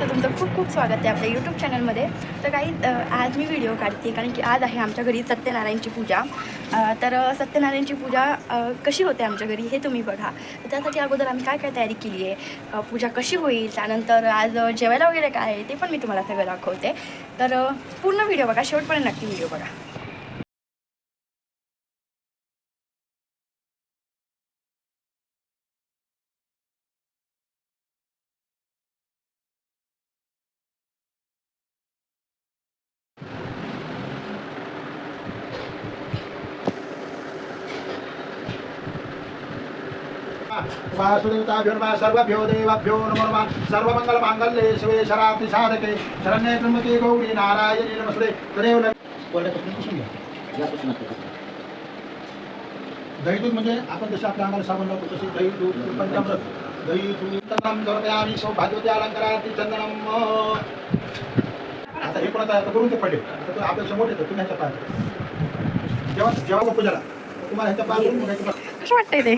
तर तुमचं खूप खूप स्वागत आहे आपल्या यूट्यूब चॅनलमध्ये तर काही आज मी व्हिडिओ काढते कारण की आज आहे आमच्या घरी सत्यनारायणची पूजा. तर सत्यनारायणची पूजा कशी होते आमच्या घरी हे तुम्ही बघा. त्यासाठी अगोदर आम्ही काय काय तयारी केली आहे पूजा कशी होईल त्यानंतर आज जेवायला वगैरे काय आहे ते पण मी तुम्हाला सगळं दाखवते. तर पूर्ण व्हिडिओ बघा शेवटपर्यंत नक्की व्हिडिओ बघा. वासुदेवताभ्यो नमः सर्वभ्यो देवाभ्यो नमो नमः। सर्वमङ्गलमाङ्गल्ये शिवे शराब्दी साधके। शरण्ये त्र्यंबके गौरी नारायणी नमस्ते। तदेव. दही दूध म्हणजे आपण जसे आपल्या अंगाला साबण लावतो तसे दही दूध पंचामृत दही दूध समर्पयामि सौभाग्यवती अलंकारार्थी चंदनम आता हे कोणाचं? आता करून ते पडले आता तो आपल्याला मोठे येतं तुम्ही ह्याच्या पाय जेव्हा जेव्हा पूजाला तुम्हाला ह्याच्या पाय कसं वाटतंय ते.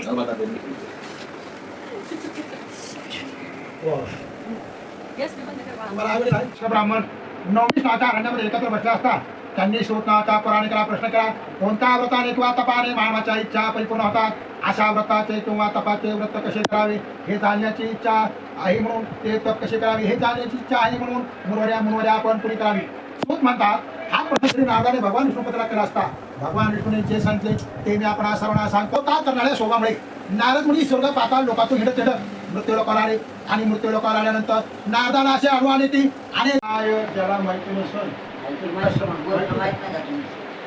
ब्राह्मण नवमी नाचा अरण्यामध्ये एकत्र बसला असता. त्यांनी श्रोतनाचा पुराणिकाला प्रश्न केला कोणत्या व्रताने किंवा तपाने मानवाच्या इच्छा परिपूर्ण होतात? अशा व्रताचे किंवा तपाचे व्रत कसे करावे? हे जाणण्याची इच्छा आहे म्हणून ते तप कसे करावे? हे जाणण्याची इच्छा आहे म्हणून मुरवड्या मुरवड्या आपण पुरी करावी. सूत म्हणतात हा प्रश्न श्री नारदाने भगवान विष्णुपत्राला केला असता. भगवान विष्णूने जे सांगितले ते मी आपण सर्वांना सांगतो. का करणाऱ्या शोभामुळे? नारद मुली स्वर्ग पाताळ लोकातून हिडत हिडत मृत्यू लोकाला आले. आणि मृत्यू लोकाला आल्यानंतर नारदाला असे अडवून आले ती. आणि काय ज्याला माहिती नसेल.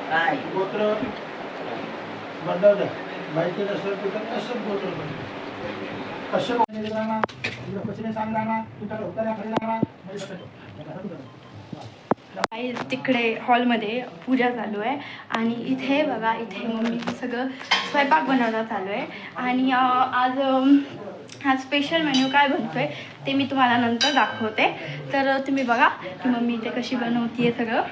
काय? गोत्र बदल माहिती नसेल तिथं गोत्र कश्यप राहणार इकडं पश्चिमे सांग राहणार तिकडं राहणार कसं? हॉलमध्ये पूजा चालू आहे. आणि इथे बघा इथे मम्मी सगळं स्वयंपाक बनवणं चालू आहे आणि आज हा स्पेशल मेन्यू काय बनतोय ते मी तुम्हाला नंतर दाखवते. तर तुम्ही बघा की मम्मी इथे कशी बनवतीये सगळं.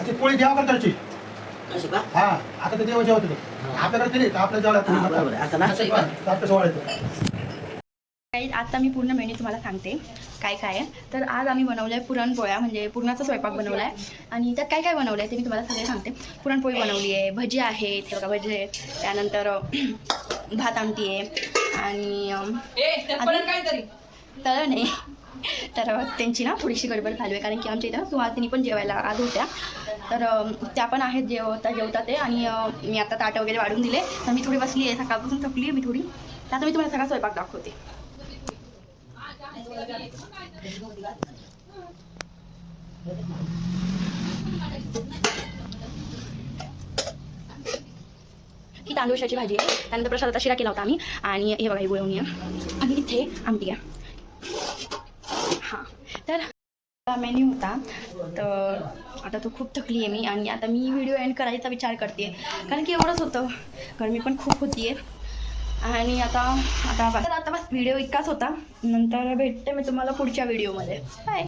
ती पोळी देवा करताची का हा आता ते देवाचे होते आपल्याकडे केली तर आपल्या आहे. असं ना? आपल्या सोहळ्याचं काही आता मी पूर्ण मेन्यू तुम्हाला सांगते काय काय आहे. तर आज आम्ही बनवलं आहे पुरणपोळ्या म्हणजे पुरणाचा स्वयंपाक बनवला आहे आणि त्यात काय काय बनवलं आहे ते मी तुम्हाला सगळे सांगते. पुरणपोळी बनवली आहे भजी आहेत हे बघा भजी आहेत. त्यानंतर भात आमटी आहे. आणि अं, तळण आहे. तर त्यांची ना थोडीशी गडबड चालू आहे कारण की आमच्या इथं सुहासिनी पण जेवायला आज होत्या. तर त्या पण आहेत जेवता जेवता ते. आणि मी आता ताटं वगैरे वाढून दिले. तर मी थोडी बसली आहे सकाळपासून थकली आहे मी थोडी. तर आता मी तुम्हाला सगळा स्वयंपाक दाखवते. ही तांदूळशाची भाजी आहे. त्यानंतर प्रसादाचा शिरा केला होता आम्ही. आणि हे बघा ही गोळवणी आहे. आणि इथे आमटी आहे. हां. तर मेन्यू होता. तर आता तो खूप थकली आहे मी. आणि आता मी व्हिडिओ एंड करायचा विचार करते. कारण की एवढंच होतं. गरमी पण खूप होती आहे आणि आता आता आता बस व्हिडिओ इतकाच होता. नंतर भेटते मी तुम्हाला पुढच्या व्हिडिओमध्ये. बाय